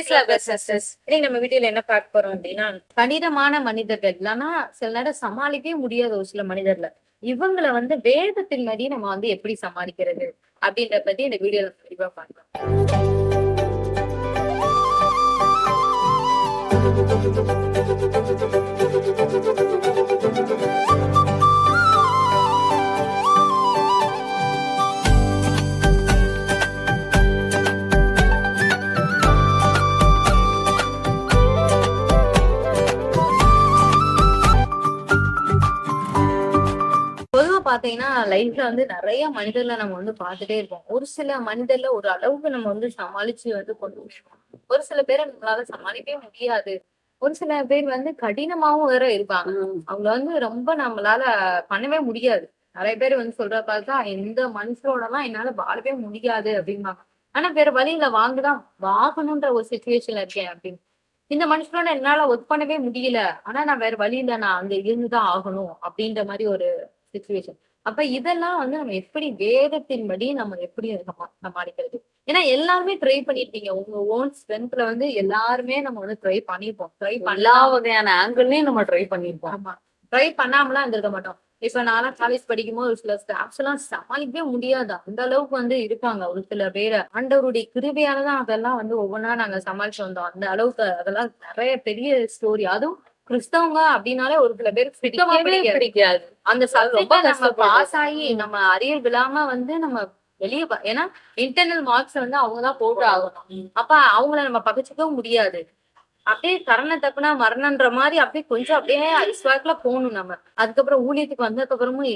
இன்னைக்கு நம்ம வீட்டுல என்ன பார்க்க போறோம் அப்படின்னா கடினமான மனிதர்கள். இல்லைன்னா சில நேரம் சமாளிக்கவே முடியாத ஒரு சில மனிதர்ல இவங்களை வந்து வேதத்தின் மாதிரி நம்ம வந்து எப்படி சமாளிக்கிறது அப்படின்றத பத்தி இந்த வீடியோல தெளிவா பார்க்கலாம். பாத்தீங்கன்னா லைஃப்ல வந்து நிறைய மனிதர்ல நம்ம வந்து பார்த்துட்டே இருப்போம். ஒரு சில மனிதர்ல ஒரு அளவுக்கு நம்ம வந்து சமாளிச்சு வந்து கொண்டு ஒரு சில பேரை நம்மளால சமாளிக்கவே முடியாது. ஒரு சில பேர் வந்து கடினமாவும் வேற இருப்பாங்க. அவங்க வந்து ரொம்ப நம்மளால பண்ணவே முடியாது. நிறைய பேர் வந்து சொல்ற பார்த்தா எந்த மனுஷரோட எல்லாம் என்னால வாழவே முடியாது அப்படிம்பாங்க. ஆனா வேற வழியில வாங்குதான் வாங்கணும்ன்ற ஒரு சுச்சுவேஷன்ல இருக்கேன் அப்படின்னு. இந்த மனுஷனோட என்னால ஒர்க் பண்ணவே முடியல. ஆனா நான் வேற வழியில நான் அங்க இருந்துதான் ஆகணும் அப்படின்ற மாதிரி ஒரு சுச்சுவேஷன் அப்ப இதெல்லாம் வந்து நம்ம எப்படி வேதத்தின்படி நம்ம எப்படி சமா- சமாளிக்கிறது? ஏன்னா எல்லாருமே ட்ரை பண்ணிருக்கீங்க உங்க ஓன் ஸ்ட்ரென்த்ல வந்து எல்லாருமே நம்ம வந்து ட்ரை பண்ணிருப்போம். ட்ரை எல்லா வகையான ஆங்கிள்லயும் நம்ம ட்ரை பண்ணிருப்போம். ஆமா. ட்ரை பண்ணாமலாம் இருந்திருக்க மாட்டோம். இப்ப நானும் காலேஜ் படிக்கும் போது ஒரு சில ஸ்டாஃப்ஸ் எல்லாம் சமாளிக்கவே முடியாது. அந்த அளவுக்கு வந்து இருக்காங்க. ஒரு சில பேரை. ஆண்டவருடைய கிருபையாலதான் அதெல்லாம் வந்து ஒவ்வொன்றா நாங்க சமாளிச்சு வந்தோம். அந்த அளவுக்கு அதெல்லாம் நிறைய பெரிய ஸ்டோரி அதுவும் கிறிஸ்தவங்க அப்படின்னாலே ஒரு சில பேருக்கு பிடிக்கவே பிடிக்காது. அந்த ரொம்ப நம்ம. பாஸ் ஆகி நம்ம அரியர் விழாம வந்து நம்ம வெளியே ஏன்னா இன்டர்னல் மார்க்ஸ் வந்து அவங்கதான் போட்டு ஆகணும். அப்ப அவங்கள நம்ம பகிச்சுக்கவும் முடியாது. அப்படியே கரண தப்புனா மரணன்ற மாதிரி அப்படியே கொஞ்சம் அப்படியே ஐஸ் வாக்குல போகணும் நம்ம. அதுக்கப்புறம் ஊழியத்துக்கு வந்ததுக்கு அப்புறமும்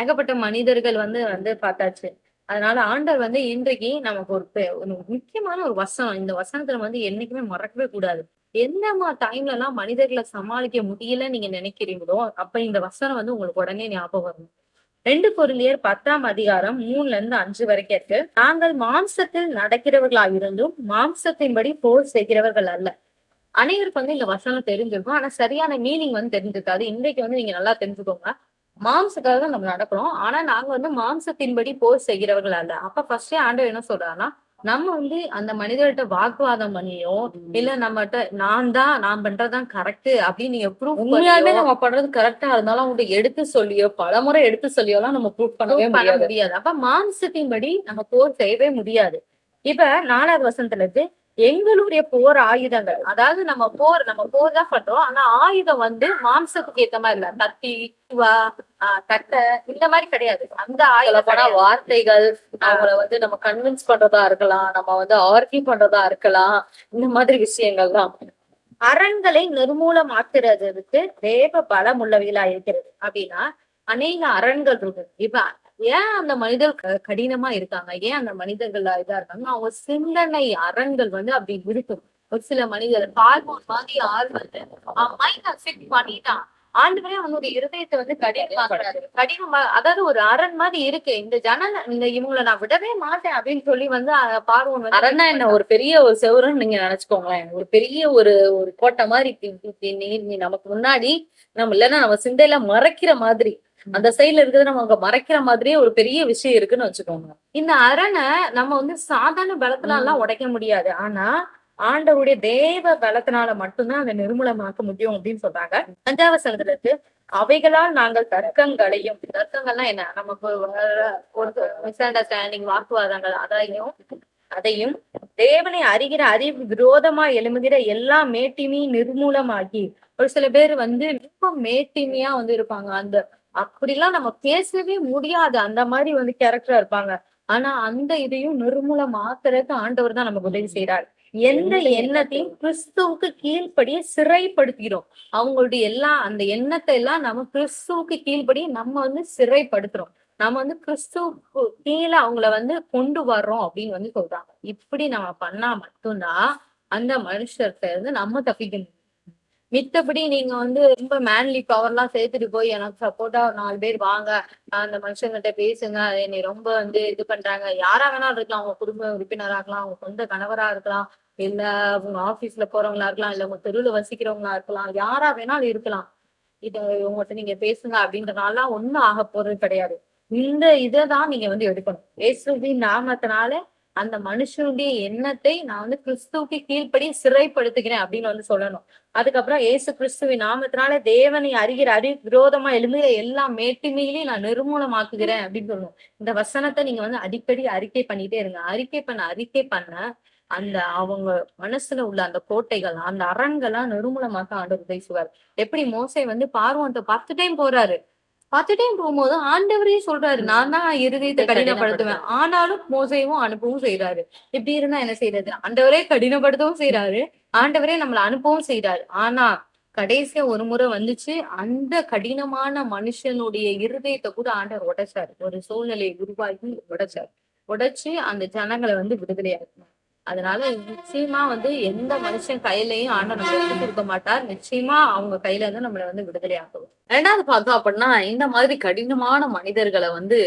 ஏகப்பட்ட மனிதர்கள் வந்து வந்து பார்த்தாச்சு. அதனால ஆண்டவர் வந்து இன்றைக்கு நமக்கு ஒரு முக்கியமான ஒரு வசனம். இந்த வசனத்தை நம்ம வந்து என்னைக்குமே மறக்கவே கூடாது. என்னமா டைம்ல எல்லாம் மனிதர்களை சமாளிக்க முடியல நீங்க நினைக்கிறீங்களோ அப்ப இந்த வசனம் வந்து உங்களுக்கு உடனே ஞாபகம் வரும். ரெண்டு பொருளியர் பத்தாம் அதிகாரம் மூணுல இருந்து அஞ்சு வரைக்கும் இருக்கு. நாங்கள் மாம்சத்தில் நடக்கிறவர்களாயிருந்தும் மாம்சத்தின்படி போர் செய்கிறவர்கள் அல்ல. அனைவருக்கு வந்து இந்த வசனம் தெரிஞ்சிருக்கும். ஆனா சரியான மீனிங் வந்து தெரிஞ்சிருக்காது. இன்றைக்கு வந்து நீங்க நல்லா தெரிஞ்சுக்கோங்க. மாம்சக்காக தான் நம்ம நடக்கிறோம். ஆனா நாங்க வந்து மாம்சத்தின்படி போர் செய்கிறவர்கள் அல்ல. அப்ப ஃபர்ஸ்டே ஆண்டவர் என்ன சொல்றாங்கன்னா நம்ம வந்து அந்த மனிதர்கிட்ட வாக்குவாதம் பண்ணியோ இல்ல நம்மகிட்ட நான் தான் நான் பண்றதுதான் கரெக்ட் அப்படின்னு நீங்க ப்ரூவ் உண்மையாலுமே நம்ம பண்றது கரெக்டா இருந்தாலும் அவங்க எடுத்து சொல்லியோ பலமுறை எடுத்து சொல்லியோ நம்ம ப்ரூவ் பண்ணவே முடியாது. அப்ப மாம்சத்தின்படி நம்ம போர் செய்யவே முடியாது. இப்ப நாலாவது வசனத்துல இருக்கு எங்களுடைய போர் ஆயுதங்கள். அதாவது நம்ம போர் நம்ம போர் தான் பண்றோம். ஆனா ஆயுதம் வந்து மாம்சத்துக்கு ஏத்த மாதிரி இல்ல. கத்தி வா கட்டை இந்த மாதிரி கிடையாது. அந்த ஆயுதம். வார்த்தைகள் அவங்கள வந்து நம்ம கன்வின்ஸ் பண்றதா இருக்கலாம். நம்ம வந்து ஆர்கியூ பண்றதா இருக்கலாம். இந்த மாதிரி விஷயங்கள் தான். அரண்களை நிர்மூலமாக்குறதுக்கு தேவ பலம் உள்ளவைகளா இருக்கிறது அப்படின்னா அநேக அரண்கள் இருக்கு. இப்ப ஏன் அந்த மனிதர் கடினமா இருக்காங்க? ஏன் அந்த மனிதர்கள் இதா இருக்காங்க? அவங்க சிந்தனை அரண்கள் வந்து அப்படி இருக்கும். ஒரு சில மனிதர் ஹார்மோன் மாதிரி ஆள் வந்து மைண்ட ஃபிட் பண்ணிட்டான் ஆண்டுகளே அவனுடைய இருதயத்தை வந்து கடினமாக்குறாரு கடினமா அதாவது ஒரு அரண் மாதிரி இருக்கு. இந்த ஜனல் இந்த இவங்களை நான் விடவே மாட்டேன் அப்படின்னு சொல்லி வந்து பார்வன் வந்து அரண்னா என்ன ஒரு பெரிய ஒரு செவருன்னு நீங்க நினைச்சுக்கோங்களேன். ஒரு பெரிய ஒரு ஒரு கோட்டை மாதிரி நீ நமக்கு முன்னாடி நம்ம இல்லைன்னா நம்ம சிந்தையில மறைக்கிற மாதிரி. அந்த சைடுல இருக்கிறது நம்ம அங்க மறைக்கிற மாதிரியே ஒரு பெரிய விஷயம் இருக்குன்னு வச்சுக்கோங்க. இந்த அரணை நம்ம வந்து சாதாரண பலத்தினால எல்லாம் உடைக்க முடியாது. ஆனா ஆண்டவருடைய தேவ பலத்தினால மட்டும்தான் அதை நிர்மூலமாக்க முடியும் அப்படின்னு சொல்றாங்க. அஞ்சாவது சங்கத்துக்கு அவைகளால் நாங்கள் தர்க்கங்களையும் தர்க்கங்கள்லாம் என்ன? நமக்கு ஒரு மிஸ் அண்டர்ஸ்டாண்டிங் வாக்குவாதங்கள் அதையும் அதையும் தேவனை அறிகிற அறிவு விரோதமா எழும்புகிற எல்லா மேட்டிமையும் நிர்மூலமாக்கி ஒரு சில பேர் வந்து ரொம்ப மேட்டிமையா வந்து இருப்பாங்க. அந்த அப்படிலாம் நம்ம பேசவே முடியாது. அந்த மாதிரி வந்து கேரக்டரா இருப்பாங்க. ஆனா அந்த இதையும் நிர்மூலமாக்குறதுக்கு ஆண்டவர் தான் நமக்கு உதவி செய்யறாரு எந்த எண்ணத்தையும் கிறிஸ்துவுக்கு கீழ்ப்படிய சிறைப்படுத்துகிறோம் அவங்களுடைய எல்லா அந்த எண்ணத்தை எல்லாம் நம்ம கிறிஸ்துவுக்கு கீழ்ப்படிய நம்ம வந்து சிறைப்படுத்துறோம். நம்ம வந்து கிறிஸ்துவுக்கு கீழே அவங்கள வந்து கொண்டு வர்றோம் அப்படின்னு வந்து சொல்றாங்க. இப்படி நம்ம பண்ணா மட்டும்தான் அந்த மனுஷர்கிட்ட இருந்து நம்ம தப்பிக்க முடியும். மித்தபடி நீங்க வந்து ரொம்ப மேன்லி பவர்லாம் சேர்த்துட்டு போய் எனக்கு சப்போர்ட்டா நாலு பேர் வாங்க. அந்த மனுஷங்கிட்ட பேசுங்க. என்னை ரொம்ப வந்து இது பண்றாங்க. யாரா வேணாலும் இருக்கலாம். அவங்க குடும்ப உறுப்பினரா இருக்கலாம். அவங்க சொந்த கணவரா இருக்கலாம். இல்ல உங்க ஆபீஸ்ல போறவங்களா இருக்கலாம். இல்ல உங்க தெருவுல வசிக்கிறவங்களா இருக்கலாம். யாரா வேணாலும் இருக்கலாம். இத உங்கள்கிட்ட நீங்க பேசுங்க அப்படின்றனால ஒண்ணும் ஆக போறது கிடையாது. இந்த இதை தான் நீங்க வந்து எடுக்கணும். இயேசுவின் நாமத்தினால அந்த மனுஷனுடைய எண்ணத்தை நான் வந்து கிறிஸ்துவுக்கு கீழ்ப்படி சிறைப்படுத்துகிறேன் அப்படின்னு வந்து சொல்லணும். அதுக்கப்புறம் ஏசு கிறிஸ்துவின் நாமத்தினால தேவனை அறிகிற அறி விரோதமா எழுந்துகிற எல்லா மேட்டுமையிலையும் நான் நிர்மூலமாக்குகிறேன் அப்படின்னு சொல்லணும். இந்த வசனத்தை நீங்க வந்து அடிக்கடி அறிக்கை பண்ணிட்டே இருங்க. அறிக்கை பண்ண அறிக்கை பண்ண அந்த அவங்க மனசுல உள்ள அந்த கோட்டைகள் அந்த அரண்கள்லாம் நிர்மூலமாக்க ஆண்டவர் பேசுவார் எப்படி மோசை வந்து பார்வன்ட்ட பார்த்துட்டே போறாரு. பத்து டைம் போகும்போது ஆண்டவரே சொல்றாரு நான் தான் இருதயத்தை கடினப்படுத்துவேன். ஆனாலும் மோசையும் அனுப்பவும் செய்யறாரு இப்படி இருந்தா என்ன செய்யறது ஆண்டவரே கடினப்படுத்தவும் செய்யறாரு ஆண்டவரே நம்மள அனுப்பவும் செய்யறாரு ஆனா கடைசியா ஒரு முறை வந்துச்சு அந்த கடினமான மனுஷனுடைய இருதயத்தை கூட ஆண்டவர் உடைச்சாரு. ஒரு சூழ்நிலையை உருவாக்கி உடைச்சாரு. உடைச்சு அந்த ஜனங்களை வந்து விடுதலையாக்கணும் அதனால நிச்சயமா வந்து எந்த மனுஷன் கையிலயும் ஆண்டவர் நம்ம விட்டு கொடுக்க மாட்டார். நிச்சயமா அவங்க கையில இருந்து நம்மளை வந்து விடுதலை ஆக்குவோம் ரெண்டாவது பார்த்தோம் அப்படின்னா இந்த மாதிரி கடினமான மனிதர்களை வந்து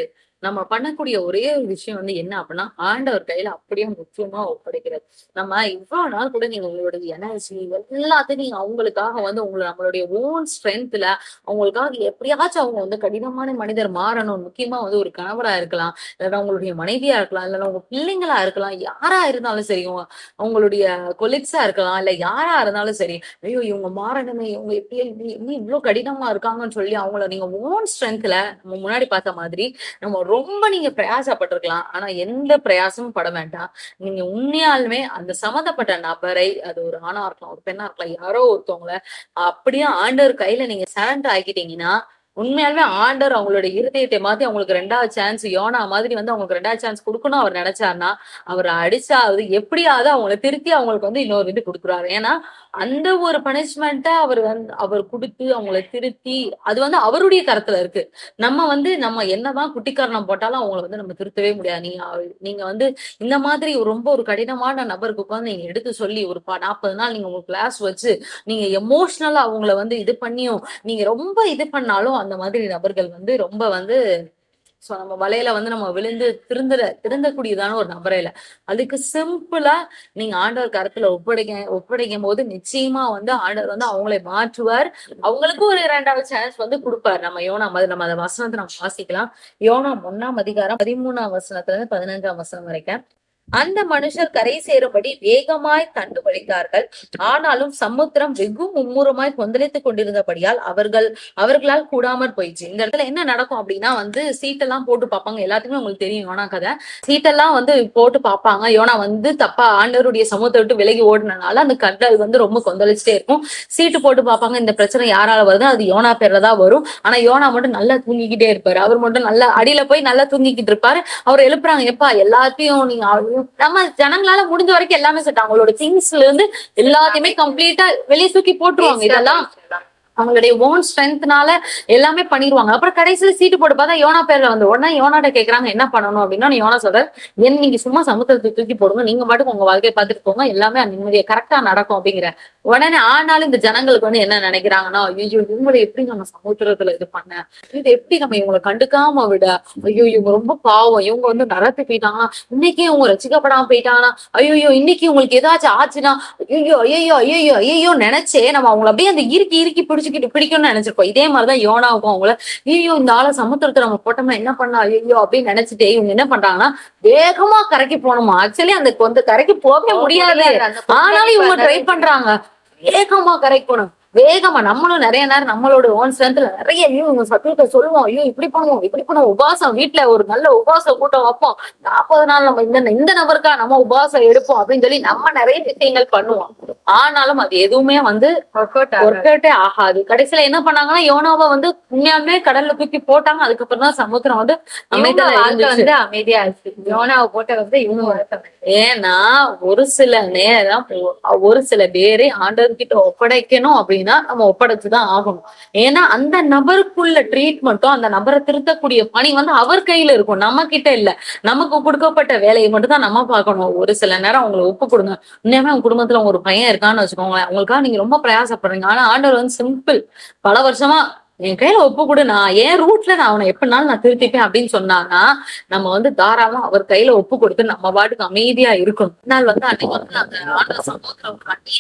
நம்ம பண்ணக்கூடிய ஒரே ஒரு விஷயம் வந்து என்ன அப்படின்னா ஆண்டவர் கையில அப்படியே முக்கியமா ஒப்படைக்கிறது. நம்ம இவ்வளவு நாள் கூட நீங்க உங்களுடைய எனர்ஜி எல்லாத்தையும் நீங்க அவங்களுக்காக வந்து உங்களை நம்மளுடைய ஓன் ஸ்ட்ரென்த்ல அவங்களுக்காக எப்படியாச்சும் அவங்க வந்து கடினமான மனிதர் மாறணும். முக்கியமா வந்து ஒரு கணவரா இருக்கலாம் இல்லைன்னா உங்களுடைய மனைவியா இருக்கலாம் இல்லைன்னா உங்க பிள்ளைங்களா இருக்கலாம் யாரா இருந்தாலும் சரி அவங்களுடைய கொலிக்ஸா இருக்கலாம் இல்ல யாரா இருந்தாலும் சரி ஐயோ இவங்க மாறணுமே இவங்க இப்படி இன்னும் இவ்வளவு கடினமா இருக்காங்கன்னு சொல்லி அவங்கள நீங்க ஓன் ஸ்ட்ரென்த்ல நம்ம முன்னாடி பார்த்த மாதிரி நம்ம ரொம்ப நீங்க பிரயாசப்பட்டிருக்கலாம். ஆனா எந்த பிரயாசமும் பட வேண்டாம். நீங்க உண்மையாலுமே அந்த சம்மந்தப்பட்ட நபரை அது ஒரு ஆணா இருக்கலாம் ஒரு பெண்ணா இருக்கலாம் யாரோ ஒருத்தவங்கள அப்படியே ஆண்டவர் கையில நீங்க சரண்டர் ஆக்கிட்டீங்கன்னா உண்மையாலுமே ஆண்டர் அவங்களோட இருதயத்தை மாத்தி அவங்களுக்கு ரெண்டாவது சான்ஸ் யோனா மாதிரி வந்து அவங்களுக்கு ரெண்டாவது சான்ஸ் கொடுக்கணும் அவர் நினைச்சாருன்னா அவர் அடிச்சாவது எப்படியாவது அவங்கள திருத்தி அவங்களுக்கு வந்து இன்னொரு இது கொடுக்குறாரு. ஏன்னா அந்த ஒரு பனிஷ்மெண்ட்டை அவர் வந்து அவர் கொடுத்து அவங்கள திருத்தி அது வந்து அவருடைய கருத்துல இருக்கு. நம்ம வந்து நம்ம என்னதான் குட்டிக்காரணம் போட்டாலும் அவங்கள வந்து நம்ம திருத்தவே முடியாது. நீங்க நீங்க வந்து இந்த மாதிரி ரொம்ப ஒரு கடினமான நபருக்கு உட்காந்து நீங்க எடுத்து சொல்லி ஒரு நாற்பது நாள் நீங்க உங்க கிளாஸ் வச்சு நீங்க எமோஷனலா அவங்கள வந்து இது பண்ணியும் நீங்க ரொம்ப இது பண்ணாலும் அந்த மாதிரி நபர்கள் வந்து ரொம்ப வந்து சோ நம்ம வலையில வந்து நம்ம விழுந்து திருந்துற திருந்தக்கூடியதான ஒரு நபரே இல்லை. அதுக்கு சிம்பிளா நீங்க ஆண்டவர் கருத்துல ஒப்படைக்க ஒப்படைக்கும் போது நிச்சயமா வந்து ஆண்டவர் வந்து அவங்களை மாற்றுவார். அவங்களுக்கும் ஒரு இரண்டாவது சான்ஸ் வந்து கொடுப்பாரு. நம்ம யோனா மாதிரி நம்ம அந்த வசனத்தை நம்ம வாசிக்கலாம். யோனா ஒன்னாம் அதிகாரம் பதிமூணாம் வசனத்துல இருந்து பதினஞ்சாம் வசனம் வரைக்கும். அந்த மனுஷர் கரை சேரும்படி வேகமாய் தண்டு வழித்தார்கள் ஆனாலும் சமுத்திரம் வெகு மும்முரமாய் கொந்தளித்துக் கொண்டிருந்தபடியால் அவர்கள் அவர்களால் கூடாமற் போயிடுச்சு இந்த இடத்துல என்ன நடக்கும் அப்படின்னா வந்து சீட்டெல்லாம் போட்டு பார்ப்பாங்க. எல்லாத்துக்குமே உங்களுக்கு தெரியும் யோனா கதை. சீட்டெல்லாம் வந்து போட்டு பார்ப்பாங்க. யோனா வந்து தப்பா ஆண்டவருடைய சமூகத்தை விட்டு விலகி ஓடினனால அந்த கடல் வந்து ரொம்ப கொந்தளிச்சுட்டே இருக்கும். சீட்டு போட்டு பார்ப்பாங்க. இந்த பிரச்சனை யாரால வருது அது யோனா பேர்ல தான் வரும். ஆனா யோனா மட்டும் நல்லா தூங்கிக்கிட்டே இருப்பாரு. அவர் மட்டும் நல்லா அடியில போய் நல்லா தூங்கிக்கிட்டு இருப்பாரு. அவர் எழுப்புறாங்க. எப்பா எல்லாத்தையும் நீங்க நம்ம ஜனங்களால முடிஞ்ச வரைக்கும் எல்லாமே செட் அவங்களோட திங்ஸ்ல இருந்து எல்லாத்தையுமே கம்ப்ளீட்டா வெளியே தூக்கி போட்டுருவாங்க. இதெல்லாம் அவங்களுடைய ஓன் ஸ்ட்ரென்த்னால எல்லாமே பண்ணிடுவாங்க அப்புறம் கடைசியில சீட்டு போட்டு பார்த்தா யோனா பேர்ல வந்து உடனே யோனாட்ட கேக்குறாங்க என்ன பண்ணணும்? அப்படின்னா யோனா சொல்ற என் நீங்க சும்மா சமுத்திரத்தை தூக்கி போடுங்க நீங்க பாட்டுக்கு உங்க வாழ்க்கையை பார்த்துட்டு போங்க எல்லாமே நிம்மதியை கரெக்டா நடக்கும். அப்படிங்கிற உடனே ஆனாலும் இந்த ஜனங்களுக்கு வந்து என்ன நினைக்கிறாங்கன்னா ஐயோ இவங்களை எப்படி நம்ம சமுத்திரத்துல இது பண்ண? இது எப்படி நம்ம இவங்களை கண்டுக்காம விட? ஐயோ இவங்க ரொம்ப பாவம். இவங்க வந்து நரத்து போயிட்டாங்கன்னா இன்னைக்கு இவங்க ரசிக்கப்படாம போயிட்டாங்கன்னா ஐயோ இன்னைக்கு உங்களுக்கு ஏதாச்சும் ஆச்சுன்னா ஐயோ ஐயோ ஐயோ ஐயோ நினைச்சே நம்ம அவங்கள அப்படியே அந்த இறுக்கி இறுக்கி பிடிச்சிக்கிட்டு பிடிக்கும்னு நினைச்சிருப்போம். இதே மாதிரிதான் யோனாவுக்கும் அவங்கள ஐயோ இந்த ஆளை சமுத்திரத்தை நம்ம போட்டோம்னா என்ன பண்ணலாம் ஐயோ அப்படின்னு நினைச்சிட்டே இவங்க என்ன பண்றாங்கன்னா வேகமா கரைக்கு போகணுமா? ஆக்சுவலி அந்த கொஞ்சம் கரைக்கு போகவே முடியாது. ஆனாலும் இவங்க ட்ரை பண்றாங்க. வேகமா கரைக்கு போகணும். வேகமா நம்மளும் நிறைய நேரம் நம்மளோட ஓன் ஸ்ட்ரென்த்ல நிறைய ஐயோ இவங்க சத்துவத்தை சொல்லுவோம். ஐயோ இப்படி பண்ணுவோம் இப்படி பண்ணுவோம். உபாசம் வீட்டுல ஒரு நல்ல உபாச கூட்டம் வைப்போம். நாற்பது நாள் நம்ம இந்த இந்த நபருக்கா நம்ம உபாசம் எடுப்போம் அப்படின்னு சொல்லி நம்ம நிறைய விஷயங்கள் பண்ணுவோம். ஆனாலும் அது எதுவுமே வந்து ஒர்க் அவுட்டே ஆகாது. கடைசியில என்ன பண்ணாங்கன்னா யோனாவை வந்து உண்மையாலுமே கடல்ல தூக்கி போட்டாங்க. அதுக்கப்புறம் தான் சமுத்திரம் வந்து வந்து அமைதியா இருக்கு யோனாவை போட்ட வந்து இவங்க ஏன்னா ஒரு சில நேரம் ஒரு சில பேரை ஆண்டவர்கிட்ட ஒப்படைக்கணும் அப்படின்னா நம்ம ஒப்படைச்சுதான் ஆகணும். ஏன்னா அந்த நபருக்குள்ள ட்ரீட்மெண்ட்டும் அந்த நபரை திருத்தக்கூடிய பணி வந்து அவர் கையில இருக்கும். நம்ம கிட்ட இல்ல. நமக்கு கொடுக்கப்பட்ட வேலையை மட்டும் தான் நம்ம பார்க்கணும். ஒரு சில நேரம் அவங்களை ஒப்பு கொடுங்க. உண்மையாவே உங்க குடும்பத்துல உங்க ஒரு பையன் இருக்கான்னு வச்சுக்கோங்களேன். அவங்களுக்காக நீங்க ரொம்ப பிரயாசப்படுறீங்க. ஆனா ஆண்டவர் வந்து சிம்பிள் பல வருஷமா என் கையில ஒப்பு கொடு நான் என் ரூட்ல நான் அவனை எப்படினாலும் நான் திருத்திப்பேன் அப்படின்னு சொன்னாங்கன்னா நம்ம வந்து தாராளமா அவர் கையில ஒப்பு கொடுத்து நம்ம பாட்டுக்கு அமைதியா இருக்கணும். நாள் வந்து அன்னைக்கு வந்து அந்த ஆண்டவர் சமூகத்துல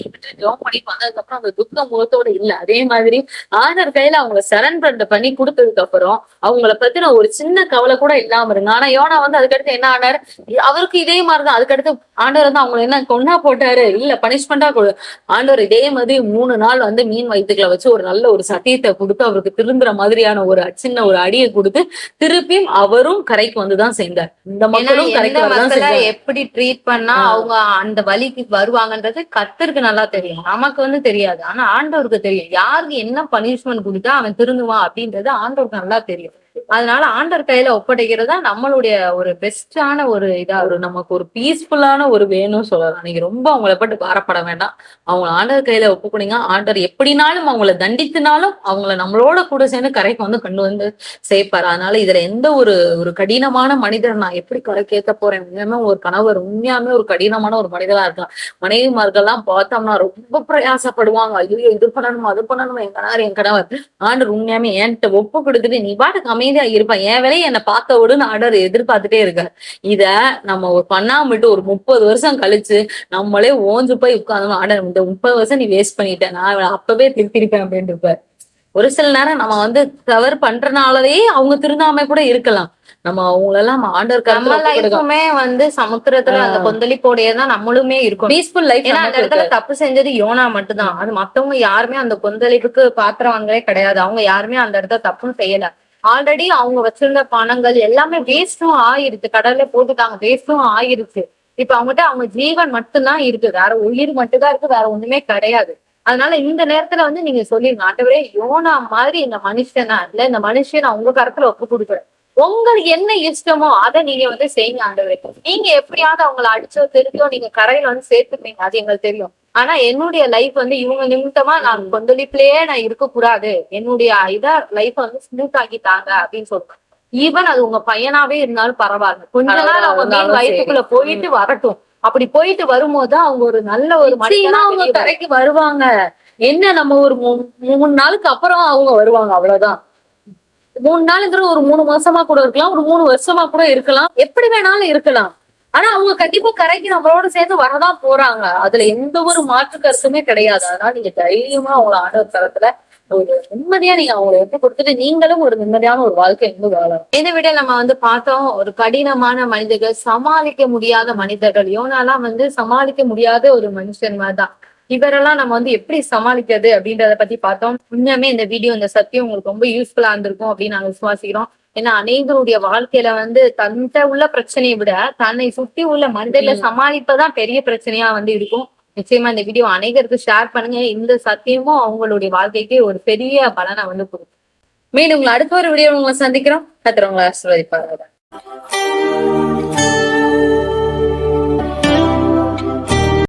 விட்டு ஜோம் பண்ணி வந்ததுக்கு அப்புறம் அந்த துக்க முகத்தோட இல்ல. அதே மாதிரி ஆண்டர் கையில அவங்க சரண்டர் பண்ணி கொடுத்ததுக்கு அப்புறம் அவங்கள பத்தின ஒரு சின்ன கவலை கூட இல்லாம இருங்க ஆனா யோனா வந்து அதுக்கடுத்து என்ன ஆனாரு? அவருக்கு இதே மாதிரிதான். அதுக்கடுத்து ஆண்டவர் வந்து அவங்களை என்ன கொண்டா போட்டாரு? இல்ல பனிஷ்மெண்டா ஆண்டவர் இதே மாதிரி மூணு நாள் வந்து மீன் வயிற்றுக்களை வச்சு ஒரு நல்ல ஒரு சத்தியத்தை கொடுத்து அவருக்கு திரும்புற மாதிரியான ஒரு சின்ன ஒரு அடியை கொடுத்து திருப்பியும் அவரும் கரைக்கு வந்துதான் சேர்ந்தார். இந்த மக்களும் கரைக்கு வரதான் எப்படி ட்ரீட் பண்ணா. அவங்க அந்த வழிக்கு வருவாங்கன்றது கத்தருக்கு நல்லா தெரியும். நமக்கு வந்து தெரியாது. ஆனா ஆண்டவருக்கு தெரியும். யாருக்கு என்ன பனிஷ்மெண்ட் கொடுத்தா அவன் திருந்துவான் அப்படின்றது ஆண்டவருக்கு நல்லா தெரியும். அதனால ஆண்டர் கையில ஒப்படைக்கிறதா நம்மளுடைய ஒரு பெஸ்டான ஒரு இதா ஒரு நமக்கு ஒரு பீஸ்ஃபுல்லான ஒரு வேணும் சொல்லலாம். நீங்க ரொம்ப அவங்கள பட்டு பாரப்பட வேண்டாம். அவங்க ஆண்டவர் கையில ஒப்புக்கொடுங்க. ஆண்டவர் எப்படினாலும் அவங்கள தண்டித்தினாலும் அவங்கள நம்மளோட கூட சேர்ந்து கரைக்கு வந்து கொண்டு வந்து சேர்ப்பாரு. அதனால இதுல எந்த ஒரு ஒரு கடினமான மனிதர் நான் எப்படி கரைக்கேத்த போறேன்? உண்மையுமே ஒரு கணவர் உண்மையாமே ஒரு கடினமான ஒரு மனிதரா இருக்கலாம். மனைவிமார்கள்லாம் பார்த்தோம்னா ரொம்ப பிரயாசப்படுவாங்க. ஐயோ இது பண்ணணும் அது பண்ணணும் என் கணவர் என் கணவர். ஆண்டர் உண்மையாமே என்கிட்ட ஒப்பு கொடுத்துட்டு நீ பாட்டுக்கு அமைதியா இருப்பேன். என் வேலையை என்னை பார்த்த விடுன்னு ஆண்டவர் எதிர்பார்த்துட்டே இருக்காரு இத நம்ம ஒரு பண்ணாம விட்டு ஒரு முப்பது வருஷம் கழிச்சு நம்மளே ஓஞ்சு போய் உட்கார்ந்தோம் ஆண்டவர் இந்த முப்பது வருஷம் நீ வேஸ்ட் பண்ணிட்ட. நான் அப்பவே திருத்திருப்பேன் அப்படின்னு இருப்பார் ஒரு சில நேரம் நம்ம வந்து தவறு பண்றனாலவே அவங்க திருந்தாம கூட இருக்கலாம். நம்ம அவங்களெல்லாம் நம்ம ஆண்டவர் நம்ம லைஃபுமே வந்து சமுத்திரத்துல அந்த கொந்தளிப்போடயே தான் நம்மளுமே இருக்கணும். பீஸ்ஃபுல் லைஃப் ஏன்னா அந்த இடத்துல தப்பு செஞ்சது யோனா மட்டும்தான். அது மத்தவங்க யாருமே அந்த கொந்தளிப்புக்கு பாத்திரவாங்களே கிடையாது. அவங்க யாருமே அந்த இடத்துல தப்பும் செய்யல. ஆல்ரெடி அவங்க வச்சிருந்த பணங்கள் எல்லாமே வேஸ்டும் ஆயிருச்சு. கடல்ல போட்டுட்டாங்க. வேஸ்டும் ஆயிருச்சு. இப்ப அவங்ககிட்ட அவங்க ஜீவன் மட்டும்தான் இருக்கு. வேற உயிர் மட்டும்தான் இருக்கு. வேற ஒண்ணுமே கிடையாது. அதனால இந்த நேரத்துல வந்து நீங்க சொல்லிருங்க. ஆண்டவரே யோனா மாதிரி இந்த மனுஷனா இல்ல இந்த மனுஷன் நான் உங்க கருத்துல ஒப்பு கொடுக்குறேன். உங்களுக்கு என்ன இஷ்டமோ அதை நீங்க வந்து செய்யுங்க ஆண்டவரே. நீங்க எப்படியாவது அவங்கள அடிச்சோ திருத்தோ நீங்க கரையில வந்து சேர்த்துப்பீங்க. அது எங்களுக்கு தெரியும். ஆனா என்னுடைய லைஃப் வந்து இவங்க நிமித்தமா நான் கொந்தளிப்புலயே நான் இருக்க கூடாது என்னுடைய இதா லைஃப் வந்து ஸ்மூத் ஆக்கிட்டாங்க அப்படின்னு சொல்றேன். ஈவன் அது உங்க பையனாவே இருந்தாலும் பரவாயில்ல. கொஞ்ச நாள் அவங்க மீன் வயிற்றுக்குள்ள போயிட்டு வரட்டும். அப்படி போயிட்டு வரும்போது அவங்க ஒரு நல்ல ஒரு மனிதனா அவங்க. கரைக்கு வருவாங்க. என்ன நம்ம ஒரு மூணு நாளுக்கு அப்புறம் அவங்க வருவாங்க அவ்வளவுதான். மூணு நாளுங்கிற ஒரு மூணு மாசமா கூட இருக்கலாம் ஒரு மூணு வருஷமா கூட இருக்கலாம். எப்படி வேணாலும் இருக்கலாம். ஆனா அவங்க கண்டிப்பா கரைக்கு நம்மளோட சேர்ந்து வரதான் போறாங்க. அதுல எந்த ஒரு மாற்று கருத்துமே கிடையாது. அதனால நீங்க தைரியமா அவங்கள ஆண்டவர் தரத்துல ஒரு நிம்மதியா நீங்க அவங்களை எடுத்து கொடுத்துட்டு நீங்களும் ஒரு நிம்மதியான ஒரு வாழ்க்கை இருந்து வாழும் இதை விட நம்ம வந்து பார்த்தோம் ஒரு கடினமான மனிதர்கள் சமாளிக்க முடியாத மனிதர்கள். யோனாலாம் வந்து சமாளிக்க முடியாத ஒரு மனுஷன் மாதிரிதான். இவரெல்லாம் நம்ம வந்து எப்படி சமாளிக்கிறது அப்படின்றத பத்தி பார்த்தோம். உண்மையுமே இந்த வீடியோ இந்த சத்தியம் உங்களுக்கு ரொம்ப யூஸ்ஃபுல்லா இருந்திருக்கும் அப்படின்னு நாங்க விசுவாசிக்கிறோம். ஏன்னா அநேகருடைய வாழ்க்கையில வந்து தன்கிட்ட உள்ள பிரச்சனையை விட தன்னை சுத்தி உள்ள மனிதர்களை ம். சமாளிப்பதான் பெரிய பிரச்சனையா வந்து இருக்கும். நிச்சயமா இந்த வீடியோ அநேகருக்கு ஷேர் பண்ணுங்க. இந்த சத்தியமும் அவங்களுடைய வாழ்க்கைக்கு ஒரு பெரிய பலனை வந்து கொடுக்கும். மீண்டும் உங்களை அடுத்த ஒரு வீடியோ உங்களை சந்திக்கிறோம். கத்துறவங்களை ஆசீர்வதிப்பாங்க